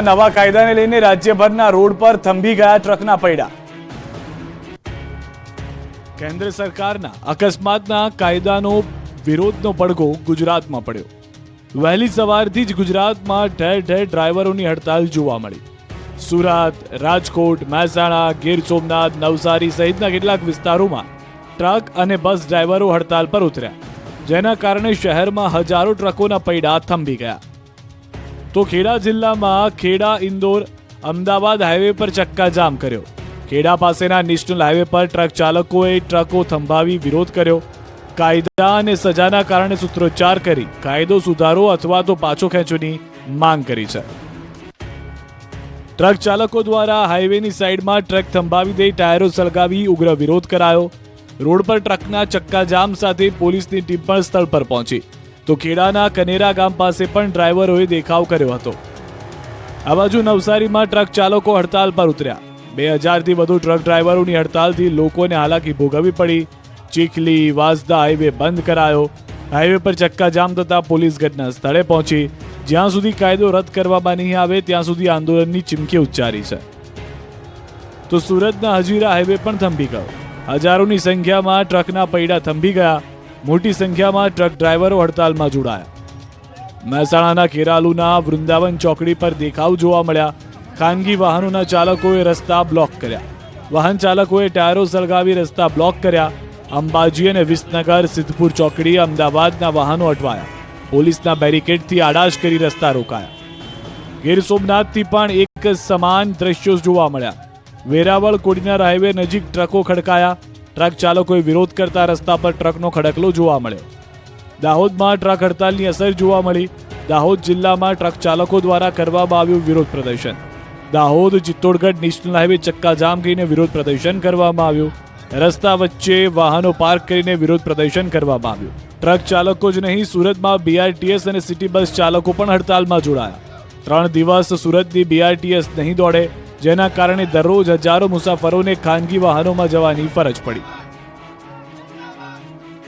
નવા કાયદાને લઈને રાજ્યભરના રોડ પર થંભી ગયા ટ્રકના પૈડા. કેન્દ્ર સરકારના અકસ્માતના કાયદાનો વિરોધનો પડઘો ગુજરાતમાં પડ્યો. વહેલી સવારથી જ ગુજરાતમાં ઠેર ઠેર ડ્રાઈવરોની હડતાલ જોવા મળી. સુરત, રાજકોટ, મહેસાણા, ગીર સોમનાથ, નવસારી સહિતના કેટલાક વિસ્તારોમાં ટ્રક અને બસ ડ્રાઈવરો હડતાલ પર ઉતર્યા. જેના કારણે શહેરમાં હજારો ટ્રકોના પૈડા થંભી ગયા. તો ખેડા જિલ્લામાં ખેડા ઇન્દોર અમદાવાદ હાઈવે પર ચક્કાજામ કર્યો. ખેડા પાસેના નેશનલ હાઈવે પર ટ્રક ચાલકોએ ટ્રકો થંભાવી વિરોધ કર્યો. કાયદા અને સજાના કારણે સૂત્રોચ્ચાર કરી કાયદો સુધારો અથવા તો પાછો ખેંચવાની માંગ કરી છે. ટ્રક ચાલકો દ્વારા હાઈવેની સાઈડમાં ટ્રક થંભાવી દઈ ટાયરો સળગાવી ઉગ્ર વિરોધ કરાયો. રોડ પર ટ્રકના ચક્કાજામ સાથે પોલીસની ટીમ પણ સ્થળ પર પહોંચી. તો ખેડાના કનેરા ગામ પાસે પણ ડ્રાઈવરોએ દેખાવ કર્યો હતો. આ બાજુ નવસારીમાં ટ્રક ચાલકો હડતાલ પર ઉતર્યા. બે હજારથી વધુ ટ્રક ડ્રાઈવરોની હડતાલથી લોકોને હાલાકી ભોગવવી પડી. ચીખલી, વાસદા હાઈવે બંધ કરાયો. હાઈવે પર ચક્કાજામ થતા પોલીસ ઘટના સ્થળે પહોંચી. જ્યાં સુધી કાયદો રદ કરવામાં નહીં આવે, ત્યાં સુધી આંદોલનની ચીમકી ઉચ્ચારી છે. તો સુરતના હજીરા હાઈવે પણ થંભી ગયો. હજારોની સંખ્યામાં ટ્રકના પૈડા થંભી ગયા. મોટી સંખ્યામાં ટ્રક ડ્રાઈવરો હડતાલમાં જોડાયા. મહેસાણાના ખેરાલુના વૃંદાવન ચોકડી પર દેખાવ જોવા મળ્યા. ખાનગી વાહનોના ચાલકોએ રસ્તા બ્લોક કર્યા. વાહન ચાલકોએ ટાયરો સળગાવી રસ્તા બ્લોક કર્યા. અંબાજી અને વિસનગર, સિદ્ધપુર ચોકડી, અમદાવાદના વાહનો અટવાયા. પોલીસના બેરિકેડથી આડાશ કરી રસ્તા રોકાયા. ગીર સોમનાથથી પણ એક સમાન દ્રશ્યો જોવા મળ્યા. વેરાવળ કોડીનાર હાઈવે નજીક ટ્રકો ખડકાયા. ટ્રક ચાલકોએ વિરોધ કરતા રસ્તા પર ટ્રકનો ખડકલો જોવા મળ્યો. દાહોદમાં ટ્રક હડતાલની અસર જોવા મળી. દાહોદ જિલ્લામાં ટ્રક ચાલકો દ્વારા કરવામાં આવ્યું વિરોધ પ્રદર્શન. દાહોદ, ચિત્તોડગઢ નેશનલ હાઈવે ચક્કાજામ કરીને વિરોધ પ્રદર્શન કરવામાં આવ્યું. રસ્તા વચ્ચે વાહનો પાર્ક કરીને વિરોધ પ્રદર્શન કરવામાં આવ્યું. ટ્રક ચાલકો જ નહીં, સુરતમાં બીઆરટીએસ અને સિટી બસ ચાલકો પણ હડતાલમાં જોડાયા. ત્રણ દિવસ સુરતની બીઆરટીએસ નહીં દોડે. જેના કારણે દરરોજ હજારો મુસાફરોને ખાનગી વાહનોમાં જવાની ફરજ પડી.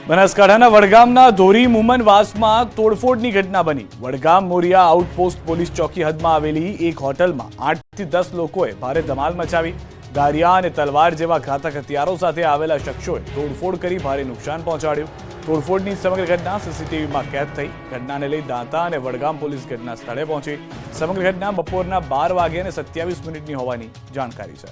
બનાસકાંઠાના વડગામના ધોરી મુમનવાસમાં તોડફોડની ઘટના બની. વડગામ મોરિયા આઉટપોસ્ટ પોલીસ ચોકી હદમાં આવેલી એક હોટલમાં આઠથી દસ લોકોએ ભારે ધમાલ મચાવી. ગારિયા અને તલવાર જેવા ઘાતક હથિયારો સાથે આવેલા શખ્સોએ તોડફોડ કરી ભારે નુકસાન પહોંચાડ્યું. તોડફોડની સમગ્ર ઘટના સીસીટીવીમાં કેદ થઈ ઘટનાને લઈ દાંતા અને વડગામ પોલીસ ઘટના સ્થળે પહોંચી સમગ્ર ઘટના બપોરના બાર વાગે અને સત્યાવીસ મિનિટની હોવાની જાણકારી છે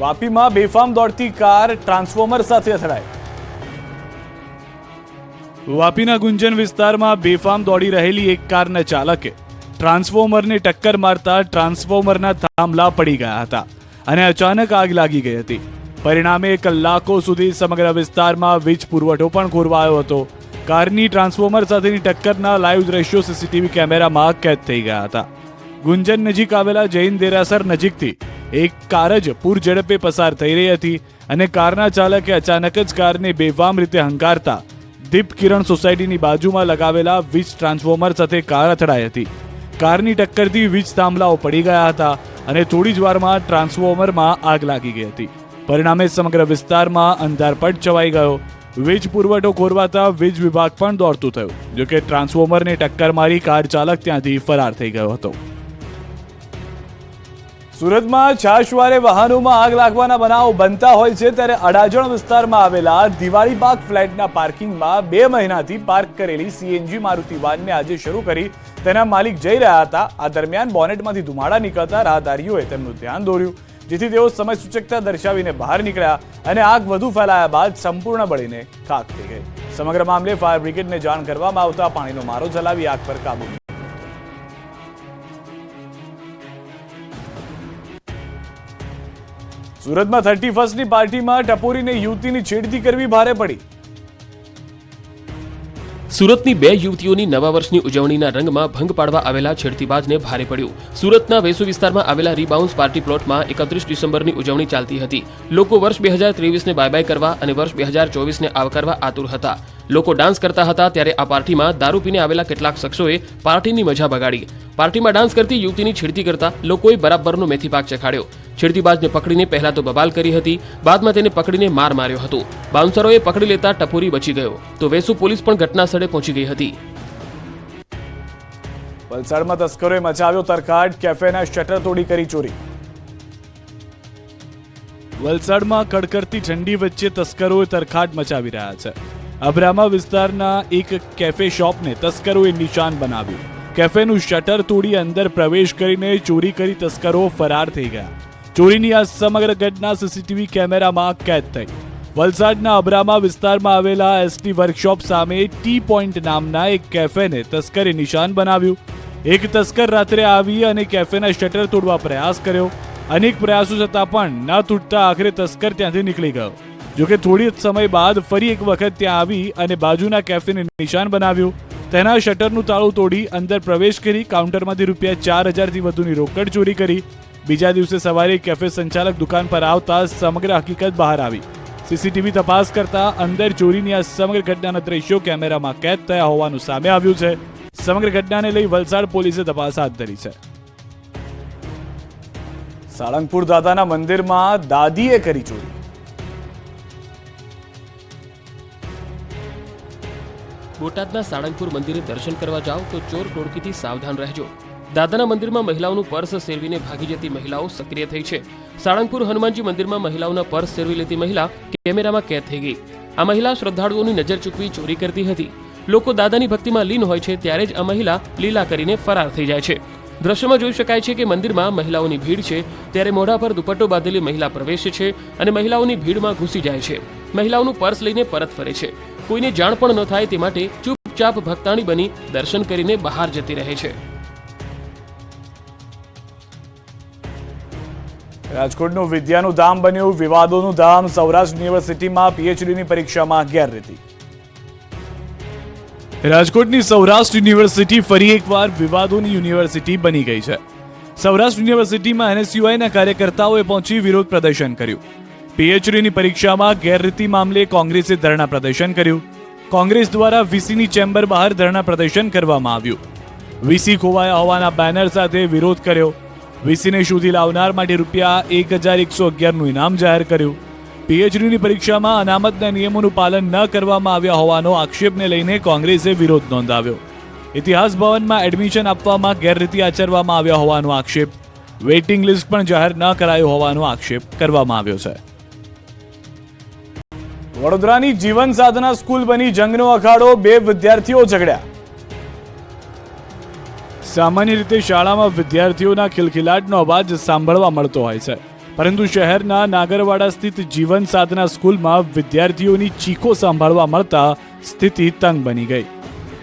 વાપીમાં બેફામ દોડતી કાર ટ્રાન્સફોર્મર સાથે અથડાઈ। વાપીના ગુંજન વિસ્તારમાં બેફામ દોડી રહેલી એક કારના ચાલકે ટ્રાન્સફોર્મરને ટક્કર મારતા ટ્રાન્સફોર્મરના થાંભલા પડી ગયા હતા અને અચાનક આગ લાગી ગઈ હતી. પરિણામે કલાકો સુધી સમગ્ર વિસ્તારમાં વીજ પુરવઠો પણ ખોરવાયો હતો. કારની ટ્રાન્સફોર્મર સાથેની ટક્કરના લાઈવ દ્રશ્યો સીસીટીવી કેમેરામાં કેદ થઈ ગયા હતા. ગુંજન નજીક આવેલા જૈન દેરાસર નજીકથી એક કાર જ પૂર ઝડપે પસાર થઈ રહી હતી અને કારના ચાલકે અચાનક જ કારને બેફામ રીતે હંકારતા દીપ કિરણ સોસાયટીની બાજુમાં લગાવેલા વીજ ટ્રાન્સફોર્મર સાથે કાર અથડાઈ હતી. કારની ટક્કરથી વીજ થાંભલાઓ પડી ગયા હતા અને થોડી જ વારમાં ટ્રાન્સફોર્મરમાં આગ લાગી ગઈ હતી. પરિણામે સમગ્ર વિસ્તારમાં અંધારપટ છવાઈ ગયો. વીજ પુરવઠો ખોરવાતા વીજ વિભાગ પણ દોડતું થયું જોકે ટ્રાન્સફોર્મરને ટક્કર મારી કાર ચાલક ત્યાંથી ફરાર થઈ ગયો હતો. સુરતમાં છાશવારે વાહનોમાં આગ લાગવાના બનાવો બનતા હોય છે ત્યારે અડાજણ વિસ્તારમાં આવેલા દિવાળી બાગ ફ્લેટના પાર્કિંગમાં બે મહિનાથી પાર્ક કરેલી સીએનજી મારુતિ વાનને આજે શરૂ કરી તેના માલિક જઈ રહ્યા હતા. આ દરમિયાન બોનેટમાંથી ધુમાડા નીકળતા રાહદારીઓએ તેમનું ધ્યાન દોર્યું, જેથી તેઓ સમય સૂચકતા દર્શાવીને બહાર નીકળ્યા અને આગ વધુ ફેલાયા બાદ સંપૂર્ણ બળીને ખાક થઈ ગઈ. સમગ્ર મામલે ફાયર બ્રિગેડને જાણ કરવામાં આવતા પાણીનો મારો ચલાવી આગ પર કાબુ સુરતમાં થર્ટી ફર્સ્ટની પાર્ટીમાં ટપોરીને યુવતીની છેડતી કરવી ભારે પડી. સુરતની બે યુવતીઓની નવા વર્ષની ઉજવણીના રંગમાં ભંગ પાડવા આવેલા છેડતીબાજને ભારે પડ્યું. સુરતના વેસુ વિસ્તારમાં આવેલા રીબાઉન્સ પાર્ટી પ્લોટમાં એકત્રીસ ડિસેમ્બરની ઉજવણી ચાલતી હતી. લોકો વર્ષ બે હજાર ત્રેવીસને બાય બાય કરવા અને વર્ષ બે હજાર ચોવીસને આવકારવા આતુર હતા. લોકો ડાન્સ કરતા હતા ત્યારે આ પાર્ટીમાં દારૂ પીને આવેલા કેટલાક શખ્સોએ પાર્ટીની મજા બગાડી. પાર્ટીમાં ડાન્સ કરતી યુવતીની છેડતી કરતા લોકોએ બરાબરનો મેથી પાક ચખાડ્યો. છેડતીબાજને પકડીને પહેલા તો બબાલ કરી હતી, બાદમાં તેને પકડીને માર માર્યો હતો. બાઉન્સરોએ પકડી લેતા ટપોરી બચી ગયો. તો વેસુ પોલીસ પણ ઘટના સ્થળે પહોંચી ગઈ હતી. વલસાડમાં તસ્કરોએ મચાવ્યો તરકાટ કેફેના શટર તોડી કરી ચોરી. વલસાડમાં કડકડતી ઠંડી વચ્ચે તસ્કરોએ તરખાટ મચાવી રહ્યા છે. અબ્રામા વિસ્તારના એક કેફે શોપને તસ્કરોએ નિશાન બનાવ્યું. કેફેનું શટર તોડી અંદર પ્રવેશ કરીને ચોરી કરી તસ્કરો ફરાર થઈ ગયા. ચોરીની આ સમગ્ર ઘટના સીસીટીવી કેમેરામાં કેદ થઈ. વલસાડના અબ્રામા વિસ્તારમાં આવેલા એસટી વર્કશોપ સામે ટી પોઈન્ટ નામના એક કેફેને તસ્કરે નિશાન બનાવ્યું. એક તસ્કર રાત્રે આવી અને કેફેના શટર તોડવા પ્રયાસ કર્યો. અનેક પ્રયાસો છતાં પણ ન તૂટતા આખરે તસ્કર ત્યાંથી નીકળી ગયો. જોકે થોડી સમય બાદ ફરી એક વખત ત્યાં આવી અને બાજુના કેફેને નિશાન બનાવ્યું. તેના શટરનું તાળું તોડી અંદર પ્રવેશ કરી કાઉન્ટરમાંથી રૂપિયા ચાર હજારથી વધુની રોકડ ચોરી કરી. બીજા દિવસે સવારે કેફે સંચાલક દુકાન પર આવતા સમગ્ર હકીકત બહાર આવી. સીસીટીવી તપાસ કરતા અંદર ચોરીની આ સમગ્ર ઘટનાના દ્રશ્યો કેમેરામાં કેદ થયા હોવાનું સામે આવ્યું છે. સમગ્ર ઘટનાને લઈ વલસાડ પોલીસે તપાસ હાથ ધરી છે. સાળંગપુર દાદાના મંદિરમાં દાદીએ કરી ચોરી. બોટાદના સાળંગપુર મંદિરે દર્શન કરવા જાઓ તો ચોર ટોળકીથી સાવધાન રહેજો. દાદાના મંદિરમાં મહિલાઓનું પર્સ સેરવીને ભાગી જતી મહિલાઓ સક્રિય થઈ છે. સાળંગપુર હનુમાનજી મંદિરમાં મહિલાઓના પર્સ સેરવી લેતી મહિલા કેમેરામાં કેદ થઈ ગઈ. આ મહિલા શ્રદ્ધાળુઓની નજર ચૂકવી ચોરી કરતી હતી. લોકો દાદાની ભક્તિમાં લીન હોય છે ત્યારે જ આ મહિલા લીલા કરીને ફરાર થઈ જાય છે. દ્રશ્યમાં જોઈ શકાય છે કે મંદિરમાં મહિલાઓની ભીડ છે ત્યારે મોઢા પર દુપટ્ટો બાંધેલી મહિલા પ્રવેશે છે અને મહિલાઓની ભીડમાં ઘૂસી જાય છે. મહિલાઓનું પર્સ લઈને પરત ફરે છે. કોઈને જાણ પણ ન થાય તે માટે ચૂપચાપ ભક્તાણી બની દર્શન કરીને બહાર જતી રહે છે. રાજકોટનું વિદ્યાનું ધામ બન્યું, વિવાદોનું ધામ, સૌરાષ્ટ્ર યુનિવર્સિટીમાં પીએચડીની પરીક્ષામાં ગેરરીતિ. રાજકોટની સૌરાષ્ટ્ર યુનિવર્સિટી ફરી એકવાર વિવાદોની યુનિવર્સિટી બની ગઈ છે. સૌરાષ્ટ્ર યુનિવર્સિટીમાં એનએસયુઆઈના કાર્યકર્તાઓએ પહોંચી વિરોધ પ્રદર્શન કર્યું. પીએચડીની પરીક્ષામાં ગેરરીતિ મામલે કોંગ્રેસે ધરણા પ્રદર્શન કર્યું. કોંગ્રેસ દ્વારા વીસીની ચેમ્બર બહાર ધરણા પ્રદર્શન કરવામાં આવ્યું. વીસી ખોવાયા હોવાના બેનર સાથે વિરોધ કર્યો. વીસીને શોધી લાવનાર માટે રૂપિયા એક હજાર એકસો અગિયારનું ઇનામ જાહેર કર્યું. પીએચડીની પરીક્ષામાં અનામતના નિયમોનું પાલન ન કરવામાં આવ્યા હોવાનો આક્ષેપને લઈને કોંગ્રેસે વિરોધ નોંધાવ્યો. ઇતિહાસ ભવનમાં એડમિશન આપવામાં ગેરરીતિ આચરવામાં આવ્યા હોવાનો આક્ષેપ. વેઇટિંગ લિસ્ટ પણ જાહેર ન કરાયું હોવાનો આક્ષેપ કરવામાં આવ્યો છે. વડોદરાની જીવન સાધના સ્કૂલ બની જંગનો અખાડો, બે વિદ્યાર્થીઓ ઝઘડ્યા. સામાન્ય રીતે શાળામાં વિદ્યાર્થીઓના ખિલખિલાટનો અવાજ સાંભળવા મળતો હોય છે. પરંતુ શહેરના નાગરવાડા સ્થિત જીવન સાધના સ્કૂલમાં વિદ્યાર્થીઓની ચીખો સાંભળવા મળતા સ્થિતિ તંગ બની ગઈ.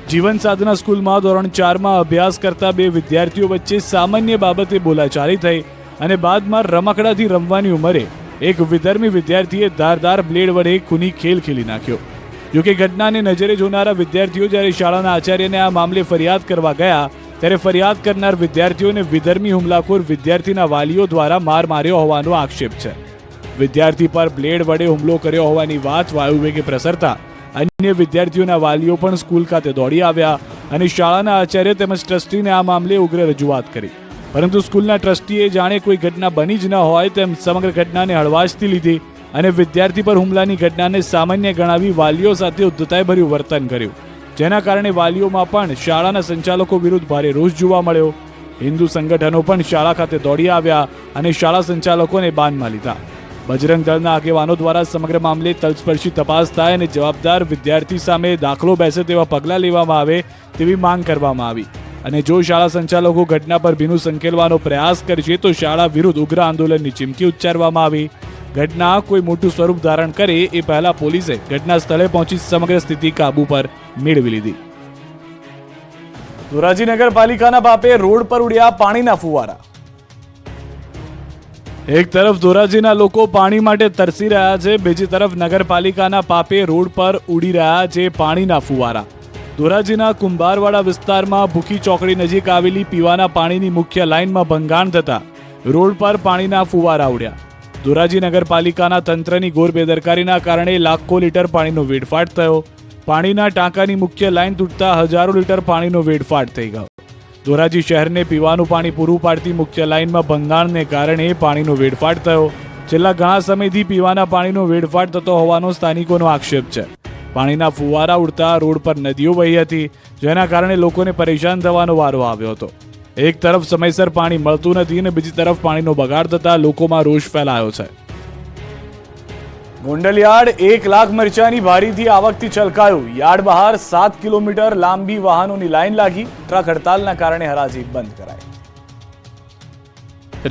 જીવન સાધના સ્કૂલમાં ધોરણ ચારમાં અભ્યાસ કરતા બે વિદ્યાર્થીઓ વચ્ચે સામાન્ય બાબતે બોલાચાલી થઈ અને બાદમાં રમકડાથી રમવાની ઉંમરે એક વિધર્મી વિદ્યાર્થીએ ધારદાર બ્લેડ વડે ખૂની ખેલ ખેલી નાખ્યો. જોકે ઘટનાને નજરે જોનારા વિદ્યાર્થીઓ જ્યારે શાળાના આચાર્યને આ મામલે ફરિયાદ કરવા ગયા, ત્યારે ફરિયાદ કરનાર વિદ્યાર્થીઓને વિધર્મી હુમલાખોર વિદ્યાર્થીના વાલીઓ દ્વારા માર માર્યો હોવાનો આક્ષેપ છે. વિદ્યાર્થી પર બ્લેડ વડે હુમલો કર્યો હોવાની વાત વાયુવેગે પ્રસરતા અન્ય વિદ્યાર્થીઓના વાલીઓ પણ સ્કૂલ ખાતે દોડી આવ્યા અને શાળાના આચાર્ય તેમજ ટ્રસ્ટીને આ મામલે ઉગ્ર રજૂઆત કરી. પરંતુ સ્કૂલના ટ્રસ્ટીએ જાણે કોઈ ઘટના બની જ ન હોય તેમ સમગ્ર ઘટનાને હળવાશથી લીધી અને વિદ્યાર્થી પર હુમલાની ઘટનાને સામાન્ય ગણાવી વાલીઓ સાથે ઉદ્ધતાઈભર્યું વર્તન કર્યું. જેના કારણે વાલીઓમાં પણ શાળાના સંચાલકો વિરુદ્ધ ભારે રોષ જોવા મળ્યો. હિન્દુ સંગઠનો પણ શાળા ખાતે દોડી આવ્યા અને શાળા સંચાલકોને બાનમાં લીધા. બજરંગ દળના આગેવાનો દ્વારા સમગ્ર મામલે તલસ્પર્શી તપાસ થાય અને જવાબદાર વિદ્યાર્થી સામે દાખલો બેસે તેવા પગલાં લેવામાં આવે તેવી માંગ કરવામાં આવી. અને જો શાળા સંચાલકો ઘટના પર ભીનું સંકેલવાનો પ્રયાસ કરશે, તો શાળા વિરુદ્ધ ઉગ્ર આંદોલનની ચીમકી ઉચ્ચારવામાં આવી. ઘટના કોઈ મોટું સ્વરૂપ ધારણ કરે એ પહેલા પોલીસે ઘટના સ્થળે પહોંચી સમગ્ર સ્થિતિ કાબુ પર મેળવી લીધી. ધોરાજી નગરપાલિકાના બાપે રોડ પર ઉડ્યા પાણીના ફુવારા. એક તરફ ધોરાજીના લોકો પાણી માટે તરસી રહ્યા છે, બીજી તરફ નગરપાલિકાના પાપે રોડ પર ઉડી રહ્યા છે પાણીના ફુવારા. ધોરાજીના કુંભારવાડા વિસ્તારમાં ભૂખી ચોકડી નજીક આવેલી પીવાના પાણીની મુખ્ય લાઇનમાં ભંગાણ થતા રોડ પર પાણીના ફુવારા ઉડ્યા ધોરાજી નગરપાલિકાના તંત્રની ઘોર બેદરકારીના કારણે લાખો લીટર પાણીનો વેડફાટ થયો. પાણીના ટાંકાની મુખ્ય લાઇન તૂટતા હજારો લીટર પાણીનો વેડફાટ થઈ ગયો. ધોરાજી શહેરને પીવાનું પાણી પૂરું પાડતી મુખ્ય લાઇનમાં ભંગાણને કારણે પાણીનો વેડફાટ થયો. છેલ્લા ઘણા સમયથી પીવાના પાણીનો વેડફાટ થતો હોવાનો સ્થાનિકોનો આક્ષેપ છે. પાણીના ફુવારા ઉડતા રોડ પર નદીઓ વહી હતી, જેના કારણે લોકોને પરેશાન થવાનો વારો આવ્યો હતો. એક તરફ સમયસર પાણી મળતું નથી અને બીજી તરફ પાણીનો બગાડ થતા લોકોમાં રોષ ફેલાયો છે. ગોંડલયાર્ડ એક લાખ મરચાની ભારીથી આવકથી છલકાયું. યાર્ડ બહાર સાત કિલોમીટર લાંબી વાહનોની લાઇન લાગી. ટ્રક હડતાલના કારણે હરાજી બંધ કરાઈ.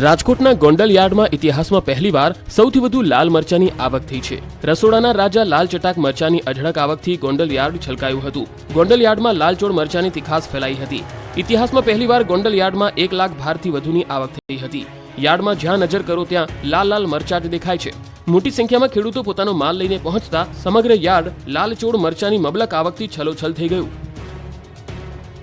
રાજકોટના ગોંડલ યાર્ડમાં ઇતિહાસમાં પહેલીવાર સૌથી વધુ લાલ મરચાની આવક થઈ છે. રસોડાના રાજા લાલ ચટાક મરચાની અઢળક આવકથી ગોંડલ યાર્ડ છલકાયું હતું. ગોંડલ યાર્ડમાં લાલચોળ મરચાની તિખાસ ફેલાઈ હતી. ઇતિહાસમાં પહેલીવાર ગોંડલ યાર્ડમાં એક લાખ ભારથી વધુની આવક થઈ હતી. યાર્ડમાં જ્યાં નજર કરો ત્યાં લાલ લાલ મરચા જ દેખાય છે. મોટી સંખ્યામાં ખેડૂતો પોતાનો માલ લઈને પહોંચતા સમગ્ર યાર્ડ લાલચોળ મરચાની મબલક આવકથી છલોછલ થઈ ગયું.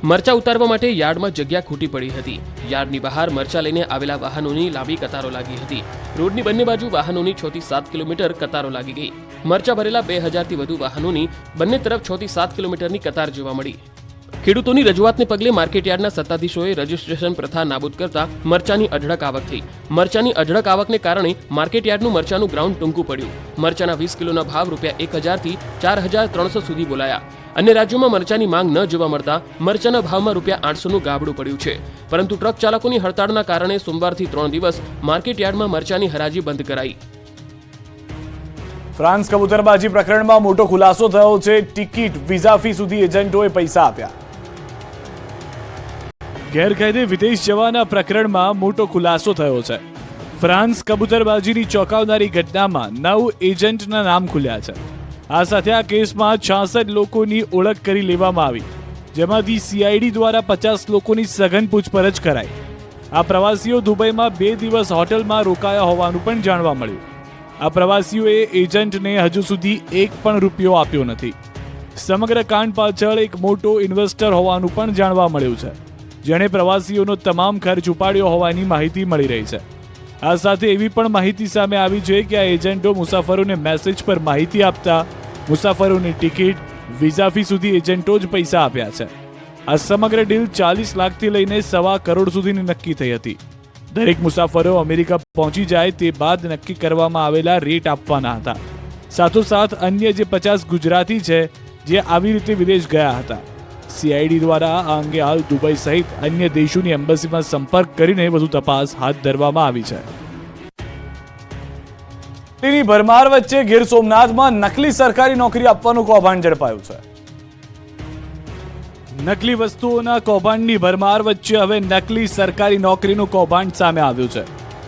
મરચા ઉતારવા માટે યાર્ડમાં જગ્યા ખૂટી પડી હતી. યાર્ડની બહાર મરચા લઈને આવેલા વાહનોની લાંબી કતારો લાગી હતી. રોડની બંને બાજુ વાહનોની છ થી સાત કિલોમીટર કતારો લાગી ગઈ. મરચા ભરેલા બે હજારથી વધુ વાહનોની બંને તરફ છ થી સાત કિલોમીટરની કતાર જોવા મળી. ખેડૂતોની રજૂઆતને પગલે માર્કેટયાર્ડના સત્તાધીશોએ રજીસ્ટ્રેશન પ્રથા નાબૂદ કરતા મરચાની અઢળક આવક થઈ. મરચાની અઢળક આવકને કારણે માર્કેટયાર્ડનું મરચાનું ગ્રાઉન્ડ ટૂંકું પડ્યું. મરચાના વીસ કિલોના ભાવ રૂપિયા એક હજારથી ચાર હજાર ત્રણસો સુધી બોલાયા. અન્ય રાજ્યોમાં મરચાની માંગ ન જોવા મળતા મરચાના ભાવમાં રૂપિયા આઠસોનું ગાબડું પડ્યું છે. પરંતુ ટ્રક ચાલકોની હડતાળના કારણે સોમવારથી ત્રણ દિવસ માર્કેટયાર્ડમાં મરચાની હરાજી બંધ કરાઈ. ફ્રાન્સ કબૂતરબાજી પ્રકરણમાં મોટો ખુલાસો થયો છે. ટિકિટ વિઝા ફી સુધી એજન્ટોએ પૈસા આપ્યા. ગેરકાયદે વિદેશ જવાના પ્રકરણમાં મોટો ખુલાસો થયો છે. ફ્રાન્સ કબૂતરબાજીની ચોંકાવનારી ઘટનામાં નવ એજન્ટના નામ ખુલ્યા છે. આ સાથે આ કેસમાં છાસઠ લોકોની ઓળખ કરી લેવામાં આવી, જેમાંથી સીઆઈડી દ્વારા પચાસ લોકોની સઘન પૂછપરછ કરાઈ. આ પ્રવાસીઓ દુબઈમાં બે દિવસ હોટલમાં રોકાયા હોવાનું પણ જાણવા મળ્યું. આ પ્રવાસીઓએ એજન્ટને હજુ સુધી એક પણ રૂપિયો આપ્યો નથી. સમગ્ર કાંડ પાછળ એક મોટો ઇન્વેસ્ટર હોવાનું પણ જાણવા મળ્યું છે. જેણે પ્રવાસીઓનો તમામ ખર્ચ ઉપાડ્યો હોવાની માહિતી મળી રહી છે. આ સાથે એવી પણ માહિતી સામે આવી છે કે આ એજન્ટો મુસાફરોને મેસેજ પર માહિતી આપતા મુસાફરોની ટિકિટ, વિઝા ફી સુધી એજન્ટો જ પૈસા આપ્યા છે. આ સમગ્ર ડીલ ચાલીસ લાખથી લઈને સવા કરોડ સુધીની નક્કી થઈ હતી. દરેક મુસાફરો અમેરિકા પહોંચી જાય તે બાદ નક્કી કરવામાં આવેલા રેટ આપવાના હતા. સાથોસાથ અન્ય જે પચાસ ગુજરાતી છે, જે આવી રીતે વિદેશ ગયા હતા. સીઆઈડી દ્વારા આ અંગે હાલ દુબઈ સહિત અન્ય દેશોની એમ્બસીમાં સંપર્ક કરીને વધુ તપાસ હાથ ધરવામાં આવી છે. તેની ભરમાર વચ્ચે ગીર સોમનાથમાં નકલી સરકારી નોકરી આપવાનું કૌભાંડ ઝડપાયું છે. નકલી વસ્તુઓના કૌભાંડની ભરમાર વચ્ચે હવે નકલી સરકારી નોકરીનું કૌભાંડ સામે આવ્યું છે.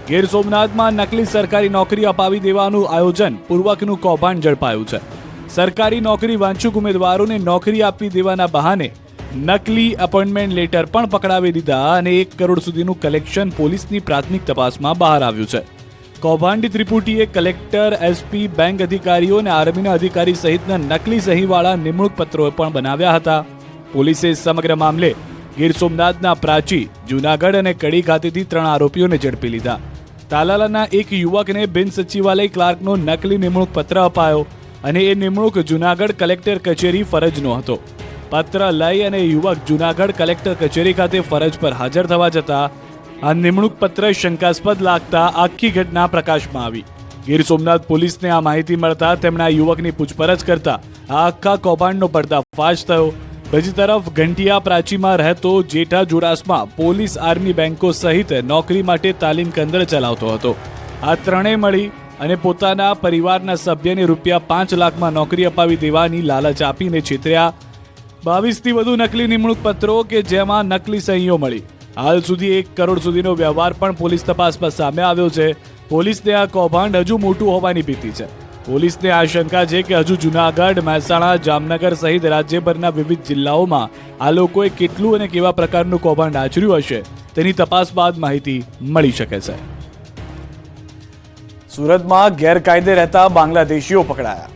ગીર સોમનાથમાં નકલી સરકારી નોકરી અપાવી દેવાનું આયોજન પૂર્વકનું કૌભાંડ ઝડપાયું છે. સરકારી નોકરી વાંચુક ઉમેદવારોને નોકરી આપી દેવાના બહાને નકલી અપોઇન્ટમેન્ટ લેટર પણ પકડાવી દીધા અને એક કરોડ સુધીનું કલેક્શન પોલીસની પ્રાથમિક તપાસમાં બહાર આવ્યું છે. કૌભાંડી ત્રિપુટીએ કલેક્ટર, એસપી, બેંક અધિકારીઓ અને આર્મીના અધિકારી સહિતના નકલી સહીવાળા નિમણૂક પત્રો પણ બનાવ્યા હતા. પોલીસે સમગ્ર મામલે ગીર સોમનાથના પ્રાચી, જૂનાગઢ અને કડી ખાતેથી ત્રણ આરોપીઓને ઝડપી લીધા. તાલાલાના એક યુવકને બિન સચિવાલય ક્લાર્કનો નકલી નિમણૂક પત્ર અપાયો. અને એ નિમણૂક જૂનાગઢ કલેક્ટર કચેરી ફરજનો હતો. પત્ર લઈ અને યુવક જૂનાગઢ કલેક્ટર કચેરી ખાતે ફરજ પર હાજર થવા જતા આ નિમણૂક પત્ર શંકાસ્પદ લાગતા આખી ઘટના પ્રકાશમાં આવી. ગીર સોમનાથ પોલીસને આ માહિતી મળતા તેમણે આ યુવકની પૂછપરછ કરતા આ આખા કૌભાંડનો પર્દાફાશ થયો. બીજી તરફ ઘંટિયા પ્રાચીમાં રહેતો જેઠા જોડાસમાં પોલીસ આર્મી બેંકો સહિત નોકરી માટે તાલીમ કેન્દ્ર ચલાવતો હતો. આ ત્રણેય મળી અને પોતાના પરિવારના સભ્યને રૂપિયા પાંચ લાખમાં નોકરી અપાવી દેવાની લાલચ આપીને છેતર્યા. બાવીસથી વધુ નકલી નિમણૂક પત્રો કે જેમાં નકલી સહીઓ મળી. હાલ સુધી એક કરોડ સુધીનો વ્યવહાર પણ પોલીસ તપાસમાં સામે આવ્યો છે. પોલીસને આ કૌભાંડ હજુ મોટું હોવાની ભીતિ છે. પોલીસને આશંકા છે કે હજુ જુનાગઢ, મહેસાણા, જામનગર સહિત રાજ્યભરના વિવિધ જિલ્લાઓમાં આ લોકોએ કેટલું અને કેવા પ્રકારનું કૌભાંડ આચર્યું હશે તેની તપાસ બાદ માહિતી મળી શકે છે. સુરતમાં ગેરકાયદે રહેતા બાંગ્લાદેશીઓ પકડાયા.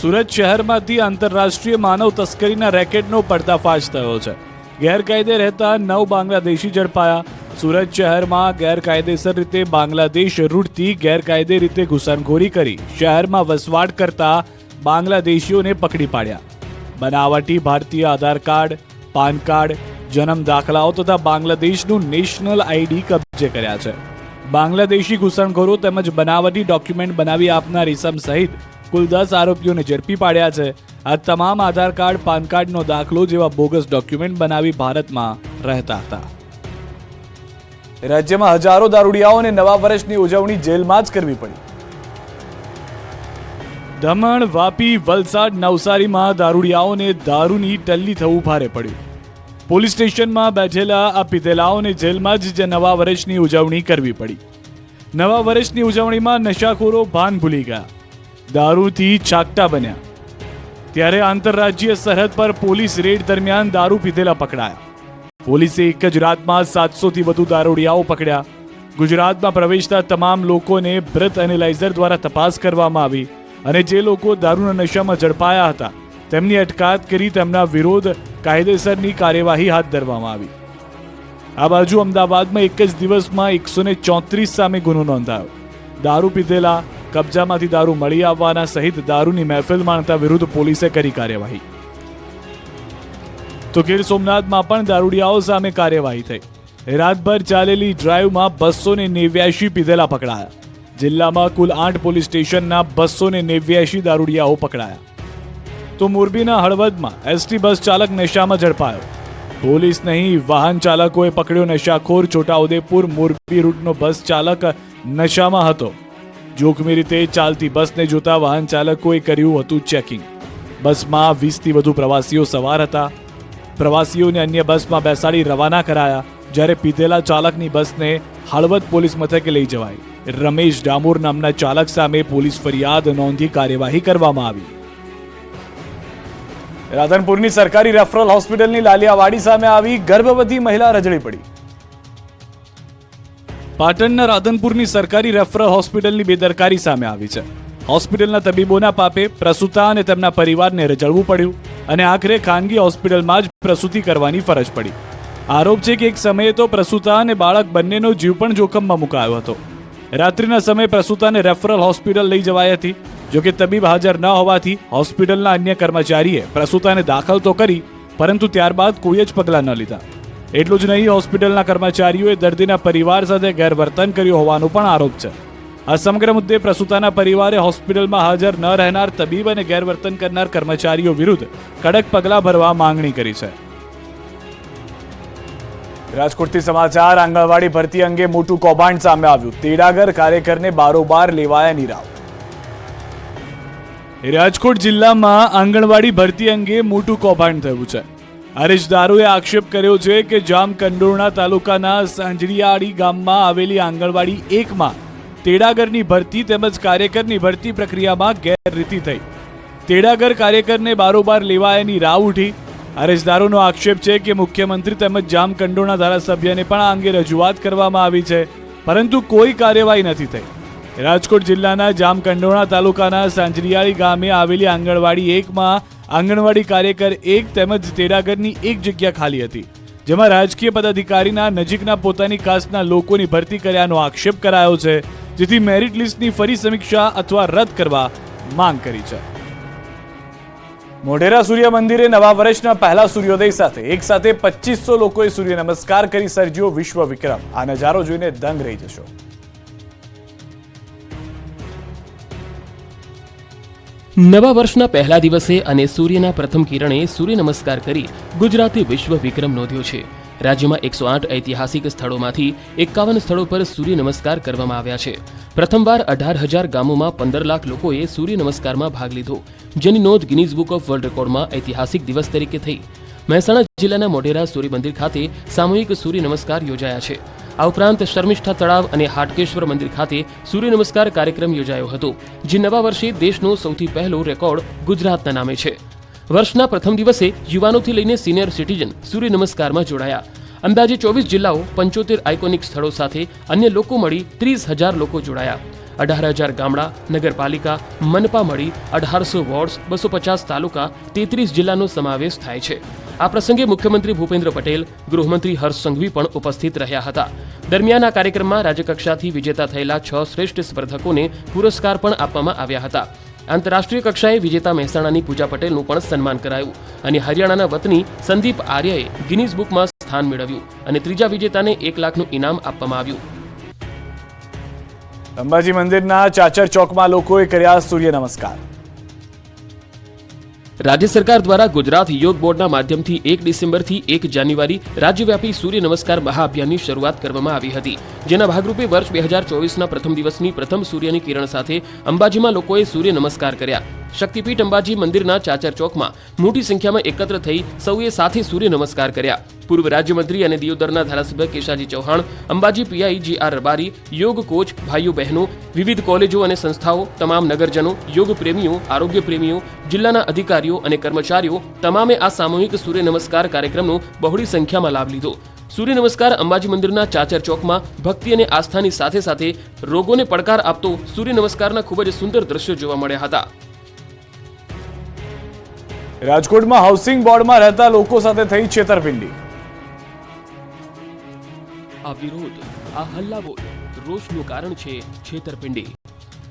સુરત શહેરમાંથી આંતરરાષ્ટ્રીય માનવ તસ્કરીના રેકેટનો પર્દાફાશ થયો છે. ગેરકાયદે રહેતા નવ બાંગ્લાદેશી ઝડપાયા. સુરત શહેરમાં ગેરકાયદેસર રીતે બાંગ્લાદેશ રૂટથી ગેરકાયદે રીતે ઘૂસણખોરી કરી શહેરમાં વસવાટ કરતા બાંગ્લાદેશીઓને પકડી પાડ્યા. બનાવટી ભારતીય આધાર કાર્ડ, પાન કાર્ડ, જન્મ દાખલાઓ તથા બાંગ્લાદેશનું નેશનલ આઈડી કબજે કર્યા છે. બાંગ્લાદેશી ઘૂસણખોરો તેમજ બનાવટી ડોક્યુમેન્ટ બનાવી આપનાર ઇસમ સહિત કુલ દસ આરોપીઓને ઝડપી પાડ્યા છે. આ તમામ આધાર કાર્ડ, પાન કાર્ડનો દાખલો જેવા બોગસ ડોક્યુમેન્ટ બનાવી ભારતમાં રહેતા હતા. રાજ્યમાં હજારો દારૂડિયાઓને નવા વર્ષની ઉજવણી જેલમાં જ કરવી પડી. દમણ, વાપી, વલસાડ, નવસારીમાં દારૂડિયાઓને દારૂની ટલ્લી થવું ભારે પડ્યું. પોલીસ સ્ટેશનમાં બેઠેલા આ પીધેલાઓને જેલમાં જ જે નવા વર્ષની ઉજવણી કરવી પડી. નવા વર્ષની ઉજવણીમાં નશાખોરો ભાન ભૂલી ગયા. દારૂથી ચાકટા બન્યા. ત્યારે આંતરરાજ્ય સરહદ પર પોલીસ રેડ દરમિયાન દારૂ પીધેલા પકડાયા. પોલીસે એક જ રાતમાં સાતસોથી વધુ દારૂડિયાઓ પકડ્યા. ગુજરાતમાં પ્રવેશતા તમામ લોકોને બ્રથ એનાલાઇઝર દ્વારા તપાસ કરવામાં આવી અને જે લોકો દારૂના નશામાં ઝડપાયા હતા, તેમની અટકાયત કરી તેમના વિરોધ કાયદેસરની કાર્યવાહી હાથ ધરવામાં આવી. આ બાજુ અમદાવાદમાં એક જ દિવસમાં એકસો ને ચોત્રીસ સામે ગુનો નોંધાયો. દારૂ પીધેલા, કબજામાંથી દારૂ મળી આવવાના સહિત દારૂની મહેફિલ માણતા વિરુદ્ધ પોલીસે કરી કાર્યવાહી. તો ગીર સોમનાથમાં પણ દારૂડિયાઓ સામે કાર્યવાહી થઈ. રાતભર ચાલેલી ડ્રાઈવમાં બસો ને નેવ્યાશી પીધેલા પકડાયા. જિલ્લામાં કુલ આઠ પોલીસ સ્ટેશનના બસો ને નેવ્યાશી દારૂડિયાઓ પકડાયા. તો મોરબીના હળવદમાં એસટી બસ ચાલક નશામાં ઝડપાયો. પોલીસ નહીં, વાહન ચાલકોએ પકડ્યો નશાખોર છોટાઉદેપુર મોરબી રૂટનો બસ ચાલક નશામાં હતો. જોખમી રીતે ચાલતી બસને જોતા વાહન ચાલકોએ કર્યું હતું ચેકિંગ. બસમાં વીસથી વધુ પ્રવાસીઓ સવાર હતા. પ્રવાસીઓને અન્ય બસમાં બેસાડી રવાના કરાયા, જ્યારે પીધેલા ચાલકની બસને હળવદ પોલીસ મથકે લઈ જવાઈ. રમેશ ડામોર નામના ચાલક સામે પોલીસ ફરિયાદ નોંધી કાર્યવાહી કરવામાં આવી. રાધનપુરની સરકારી રેફરલ હોસ્પિટલની લાલિયાવાડી સામે આવી ગર્ભવતી મહિલા રજળી પડી. પાટણના રાધનપુરની સરકારી રેફરલ હોસ્પિટલની બેદરકારી સામે આવી છે. હોસ્પિટલના તબીબોના પાપે પ્રસૂતા અને તેમના પરિવારને રજળવું પડ્યું અને આખરે ખાનગી હોસ્પિટલમાં જ પ્રસૂતિ કરવાની ફરજ પડી. આરોપ છે કે એક સમયે તો પ્રસૂતા અને બાળક બંનેનો જીવ પણ જોખમમાં મુકાયો હતો. રાત્રિના સમયે પ્રસૂતાને રેફરલ હોસ્પિટલ લઈ જવાઈ હતી. જોકે તબીબ હાજર ન હોવાથી હોસ્પિટલના અન્ય કર્મચારીએ પ્રસૂતાને દાખલ તો કરી, પરંતુ ત્યારબાદ કોઈ જ પગલાં ન લીધા. એટલું જ નહીં, હોસ્પિટલના કર્મચારીઓએ દર્દીના પરિવાર સાથે ગેરવર્તન કર્યું હોવાનો પણ આરોપ છે. આ સમગ્ર મુદ્દે પ્રસૂતાના પરિવારે હોસ્પિટલમાં હાજર ન રહેનાર તબીબ અને ગેરવર્તન કરનાર કર્મચારીઓ વિરુદ્ધ કડક પગલાં ભરવા માંગણી કરી છે. રાજકોટથી સમાચાર, આંગણવાડી ભરતી અંગે મોટું કૌભાંડ સામે આવ્યું. તેડાગર કાર્યકરને બારોબાર લેવાયા નિરાવ. રાજકોટ જિલ્લામાં આંગણવાડી ભરતી અંગે મોટું કૌભાંડ થયું છે. અરજદારોએ આક્ષેપ કર્યો છે કે જામ કંડોરણા તાલુકાના સાંજળીયાળી ગામમાં આવેલી આંગણવાડી એકમાં તેડાગરની ભરતી તેમજ કાર્યકરની ભરતી પ્રક્રિયામાં ગેરરીતિ થઈ. તેડાગર કાર્યકરને બારોબાર લેવાયાની રાવ ઉઠી અરજદારોનો આક્ષેપ છે કે મુખ્યમંત્રી તેમજ જામકંડોના ધારાસભ્યને પણ આ અંગે રજૂઆત કરવામાં આવી છે, પરંતુ કોઈ કાર્યવાહી નથી થઈ. રાજકોટ જિલ્લાના જામકંડોણા તાલુકાના સાંજરિયાળી ગામે આવેલી આંગણવાડી એકમાં આંગણવાડી કાર્યકર એક તેમજ તેડાગરની એક જગ્યા ખાલી હતી, જેમાં રાજકીય પદાધિકારીના નજીકના પોતાની કાસ્ટના લોકોની ભરતી કર્યાનો આક્ષેપ કરાયો છે, જેથી મેરિટ લિસ્ટની ફરી સમીક્ષા અથવા રદ કરવા માંગ કરી છે. મોઢેરા સૂર્ય મંદિરે નવા વર્ષના પહેલા સૂર્યોદય સાથે, એક સાથે પચીસો લોકોએ સૂર્ય નમસ્કાર કરી સર્જ્યો વિશ્વ વિક્રમ. આ નજારો જોઈને દંગ રહી જશો. નવા વર્ષના પહેલા દિવસે અને સૂર્યના પ્રથમ કિરણે સૂર્ય નમસ્કાર કરી ગુજરાતે વિશ્વ વિક્રમ નોંધ્યો છે. રાજ્યમાં એકસો આઠ ઐતિહાસિક સ્થળોમાંથી એકાવન સ્થળો પર સૂર્ય નમસ્કાર કરવામાં આવ્યા છે. પ્રથમવાર અઢાર હજાર ગામોમાં પંદર લાખ લોકોએ સૂર્ય નમસ્કારમાં ભાગ લીધો, જેની નોંધ ગિનીઝ બુક ઓફ વર્લ્ડ રેકોર્ડમાં ઐતિહાસિક દિવસ તરીકે થઈ. મહેસાણા જિલ્લાના મોઢેરા સૂર્ય મંદિર ખાતે સામૂહિક સૂર્ય નમસ્કાર યોજાયા છે. આ ઉપરાંત શર્મિષ્ઠા તળાવ અને હાટકેશ્વર મંદિર ખાતે સૂર્ય નમસ્કાર કાર્યક્રમ યોજાયો હતો, જે નવા વર્ષે દેશનો સૌથી પહેલો રેકોર્ડ ગુજરાતના નામે છે. વર્ષના પ્રથમ દિવસે યુવાનોથી લઈને સિનિયર સિટીઝન સૂર્ય નમસ્કારમાં જોડાયા. અંદાજે ચોવીસ જિલ્લાઓ પંચોતેર આઇકોનિક સ્થળો સાથે અન્ય લોકો મળી ત્રીસ હજાર લોકો જોડાયા. અઢાર હજાર ગામડા, નગરપાલિકા, મનપા મળી અઢારસો વોર્ડ્સ, બસો પચાસ તાલુકા, તેત્રીસ જિલ્લાનો સમાવેશ થાય છે. આ પ્રસંગે મુખ્યમંત્રી ભૂપેન્દ્ર પટેલ, ગૃહમંત્રી હર્ષ સંઘવી પણ ઉપસ્થિત રહ્યા હતા. દરમિયાન આ કાર્યક્રમમાં રાજ્યકક્ષાથી વિજેતા થયેલા છ શ્રેષ્ઠ સ્પર્ધકોને પુરસ્કાર પણ આપવામાં આવ્યા હતા. આંતરરાષ્ટ્રીય કક્ષાએ વિજેતા મહેસાણાની પૂજા પટેલનું પણ સન્માન કરાયું અને હરિયાણાના વતની સંદીપ આર્યએ ગિનીઝ બુકમાં સ્થાન મેળવ્યું અને ત્રીજા વિજેતાને એક લાખનું ઇનામ આપવામાં આવ્યું. અંબાજી મંદિરના ચાચર ચોકમાં લોકોએ કર્યા સૂર્ય નમસ્કાર. રાજ્ય સરકાર દ્વારા ગુજરાત યોગ બોર્ડના માધ્યમથી એક ડિસેમ્બરથી એક જાન્યુઆરી રાજ્યવ્યાપી સૂર્ય નમસ્કાર મહાઅભિયાનની શરૂઆત કરવામાં આવી હતી, જેના ભાગરૂપે વર્ષ બે હજાર ચોવીસના પ્રથમ દિવસની પ્રથમ સૂર્યની કિરણ સાથે અંબાજીમાં લોકોએ સૂર્ય નમસ્કાર કર્યા. શક્તિપીઠ અંબાજી મંદિરના ચાચર ચોકમાં મોટી સંખ્યામાં એકત્ર થઈ સૌએ સાથે સૂર્ય નમસ્કાર કર્યા. પૂર્વ રાજ્યમંત્રી અને દિયોદરના ધારાસભ્ય Keshaji Chauhan, Ambaji PI G R Rabari, yoga coach ભાઈઓ બહેનો, વિવિધ કોલેજો અને સંસ્થાઓ, તમામ નગરજનો, યોગ પ્રેમીઓ, આરોગ્ય પ્રેમીઓ, જિલ્લાના અધિકારીઓ અને કર્મચારીઓ તમામે આ સામૂહિક સૂર્ય નમસ્કાર કાર્યક્રમનો બહોળી સંખ્યામાં લાભ લીધો. સૂર્ય નમસ્કાર અંબાજી મંદિરના ચાચર ચોકમાં ભક્તિ અને આસ્થાની સાથે સાથે રોગોને પડકાર આપતો સૂર્ય નમસ્કારના ખૂબ જ સુંદર દ્રશ્યો જોવા મળ્યા હતા. રાજકોટમાં હાઉસિંગ બોર્ડમાં રહેતા લોકો સાથે થઈ છેતરપિંડી. આ વિરોધ, આ હલ્લાબોલ રોષનું કારણ છે છેતરપિંડી.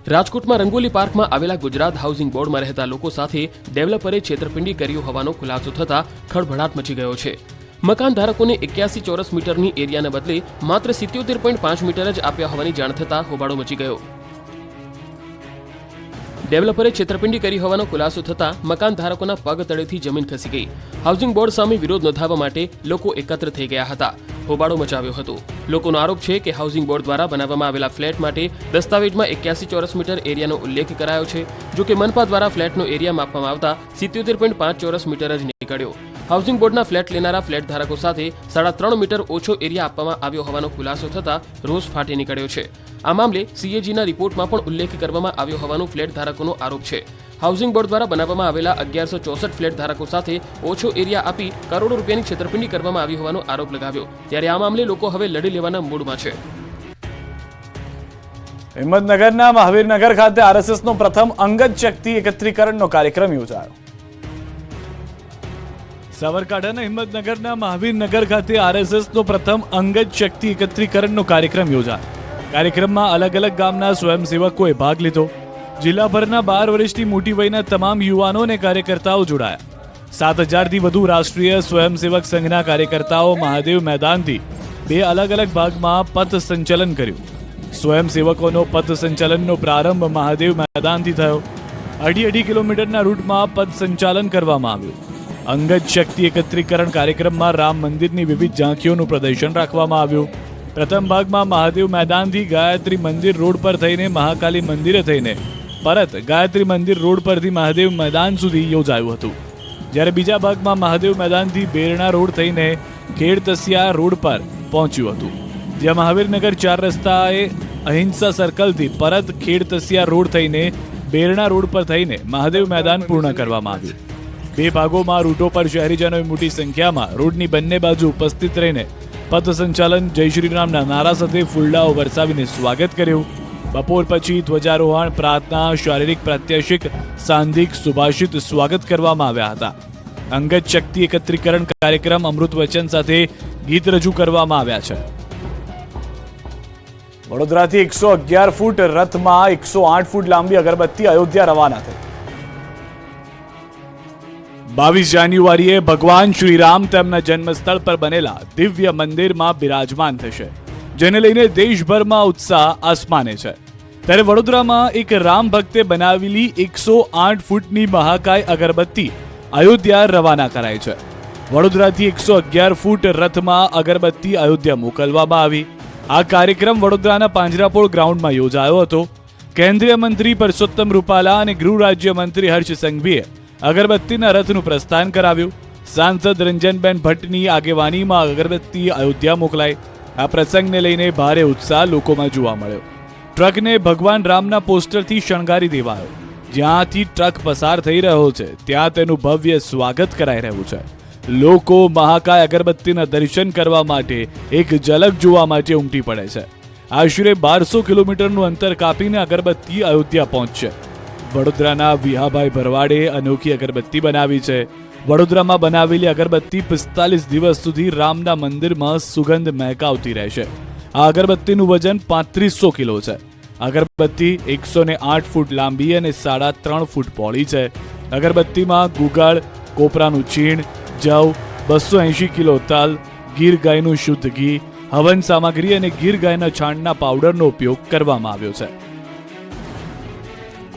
રાજકોટમાં રંગોલી પાર્કમાં આવેલા ગુજરાત હાઉસિંગ બોર્ડમાં રહેતા લોકો સાથે ડેવલપરે છેતરપિંડી કર્યો હોવાનો ખુલાસો થતા ખળભળાટ મચી ગયો છે. મકાન ધારકોને એક્યાસી ચોરસ મીટરની એરિયાને બદલે માત્ર સિત્યોતેર પોઈન્ટ પાંચ મીટર જ આપ્યા હોવાની જાણ થતાં હોબાળો મચી ગયો. ડેવલપરે છેતરપિંડી કરી હોવાનો ખુલાસો થતાં મકાન ધારકોના પગ તળેથી જમીન ખસી ગઈ. હાઉસિંગ બોર્ડ સામે વિરોધ નોંધાવવા માટે લોકો એકત્ર થઈ ગયા હતા. હોબાળો મચાવ્યો હતો. લોકોનો આરોપ છે કે હાઉસિંગ બોર્ડ દ્વારા બનાવવામાં આવેલા ફ્લેટ માટે દસ્તાવેજમાં એક્યાસી ચોરસ મીટર એરિયાનો ઉલ્લેખ કરાયો છે, જો કે મનપા દ્વારા ફ્લેટનો એરિયા માપવામાં આવતા સિત્યોતેર પોઈન્ટ પાંચ ચોરસ મીટર જ નીકળ્યો. હાઉસિંગ બોર્ડના ફ્લેટ લેનારા ફ્લેટ ધારકો સાથે સાડા ત્રણ મીટર ઓછો એરિયા આપવામાં આવ્યો હોવાનો ખુલાસો થતાં રોષ ફાટી નીકળ્યો છે. આ મામલે સીએજીના રિપોર્ટમાં પણ ઉલ્લેખ કરવામાં આવ્યો હોવાનો ફ્લેટ ધારકોનો આરોપ છે. હાઉસિંગ બોર્ડ દ્વારા બનાવવામાં આવેલા અગિયારસો ચોસઠ ફ્લેટ ધારકો સાથે ઓછો એરિયા આપી કરોડો રૂપિયાની છેતરપિંડી કરવામાં આવી હોવાનો આરોપ લગાવ્યો. ત્યારે આ મામલે લોકો હવે લડી લેવાના મૂડમાં છે. હિંમતનગરના મહાવીરનગર ખાતે આરએસએસનો પ્રથમ અંગત શક્તિ એકત્રીકરણનો કાર્યક્રમ યોજાયો. સાબરકાંઠાના હિંમતનગરના મહાવીરનગર ખાતે આરએસએસનો પ્રથમ અંગત શક્તિ એકત્રીકરણનો કાર્યક્રમ યોજાયો. કાર્યક્રમમાં અલગ અલગ ગામના સ્વયંસેવકોએ ભાગ લીધો. જિલ્લાભરના બાર વર્ષથી મોટી વયના તમામ યુવાનો અને કાર્યકર્તાઓ જોડાયા. સાત હજારથી વધુ રાષ્ટ્રીય સ્વયંસેવક સંઘના કાર્યકર્તાઓ મહાદેવ મેદાનથી બે અલગ અલગ ભાગમાં પથ સંચલન કર્યું. સ્વયંસેવકોનો પથ સંચાલનનો પ્રારંભ મહાદેવ મેદાનથી થયો. અઢી અઢી કિલોમીટરના રૂટમાં પથ સંચાલન કરવામાં આવ્યું. અંગત શક્તિ એકત્રીકરણ કાર્યક્રમમાં રામ મંદિરની વિવિધ ઝાંખીઓનું પ્રદર્શન રાખવામાં આવ્યું. પ્રથમ ભાગમાં મહાદેવ મેદાનથી ગાયત્રી મંદિર રોડ પર થઈને મહાકાલી મંદિરે થઈને પરત ગાયત્રી મંદિર રોડ પરથી મહાદેવ મેદાન સુધી યોજાયું હતું. જ્યારે બીજા ભાગમાં મહાદેવ મેદાનથી બેરણા રોડ થઈને ખેડ તસિયા રોડ પર પહોંચ્યું હતું. જ્યાં મહાવીરનગર ચાર રસ્તાએ અહિંસા સર્કલથી પરત ખેડ તસિયા રોડ થઈને બેરણા રોડ પર થઈને મહાદેવ મેદાન પૂર્ણ કરવામાં આવ્યું. બે ભાગોમાં રૂટો પર શહેરીજનોએ મોટી સંખ્યામાં રોડની બંને બાજુ ઉપસ્થિત રહીને પથ સંચાલન જય શ્રી રામના નારા સાથે ફૂલડાઓ વરસાવીને સ્વાગત કર્યું. બપોર પછી ધ્વજારોહણ, પ્રાર્થના, શારીરિક પ્રત્યાશિક સાંધિક, સુભાષિત સ્વાગત કરવામાં આવ્યા હતા. અંગત શક્તિ એકત્રીકરણ કાર્યક્રમ અમૃત વચન સાથે ગીત રજૂ કરવામાં આવ્યા છે. વડોદરાથી એકસો અગિયાર ફૂટ રથમાં એકસો આઠ ફૂટ લાંબી અગરબત્તી અયોધ્યા રવાના થઈ. બાવીસ જાન્યુઆરીએ ભગવાન શ્રીરામ તેમના જન્મસ્થળ પર બનેલા દિવ્ય મંદિરમાં બિરાજમાન થશે, જેને લઈને દેશભરમાં ઉત્સાહ આસમાને છે. ત્યારે વડોદરામાં એક રામ ભક્તે બનાવેલી એકસો આઠ ફૂટની મહાકાય અગરબત્તી અયોધ્યા રવાના કરાઈ છે. વડોદરાથી એકસો અગિયાર ફૂટ રથમાં અગરબત્તી અયોધ્યા મોકલવામાં આવી. આ કાર્યક્રમ વડોદરાના પાંજરાપોળ ગ્રાઉન્ડમાં યોજાયો હતો. કેન્દ્રીય મંત્રી પરસોત્તમ રૂપાલા અને ગૃહ રાજ્ય મંત્રી હર્ષ સંઘવીએ અગરબત્તીના રથનું પ્રસ્થાન કરાવ્યું. સાંસદ રંજનબેન ભટ્ટની આગેવાનીમાં અગરબત્તી અયોધ્યા મોકલાઈ. આ પ્રસંગને લઈને ભારે ઉત્સાહ લોકોમાં જોવા મળ્યો. ટ્રકને ભગવાન રામના પોસ્ટરથી શણગારી દેવાયો. જ્યાંથી ટ્રક પસાર થઈ રહ્યો છે, ત્યાં તેનું ભવ્ય સ્વાગત કરાઈ રહ્યું છે. લોકો મહાકાય અગરબત્તીના દર્શન કરવા માટે એક ઝલક જોવા માટે ઉમટી પડે છે. આશરે બારસો કિલોમીટરનું અંતર કાપીને અગરબત્તી અયોધ્યા પહોંચશે. વડોદરાના વિહાભાઈ ભરવાડે અનોખી અગરબત્તી બનાવી છે. વડોદરામાં બનાવેલી અગરબત્તી પિસ્તાલીસ દિવસ સુધી રામના મંદિરમાં સુગંધ મહેકાવતી રહેશે આ અગરબત્તીનું વજન પાંત્રીસો કિલો છે. અગરબત્તી એકસો ને આઠ ફૂટ લાંબી અને સાડા ત્રણ ફૂટ પહોળી છે. અગરબત્તીમાં ગુગળ, કોપરાનું ચીણ, જવ, બસો એંશી કિલો તલ, ગીર ગાયનું શુદ્ધ ઘી, હવન સામગ્રી અને ગીર ગાયના છાણના પાવડરનો ઉપયોગ કરવામાં આવ્યો છે.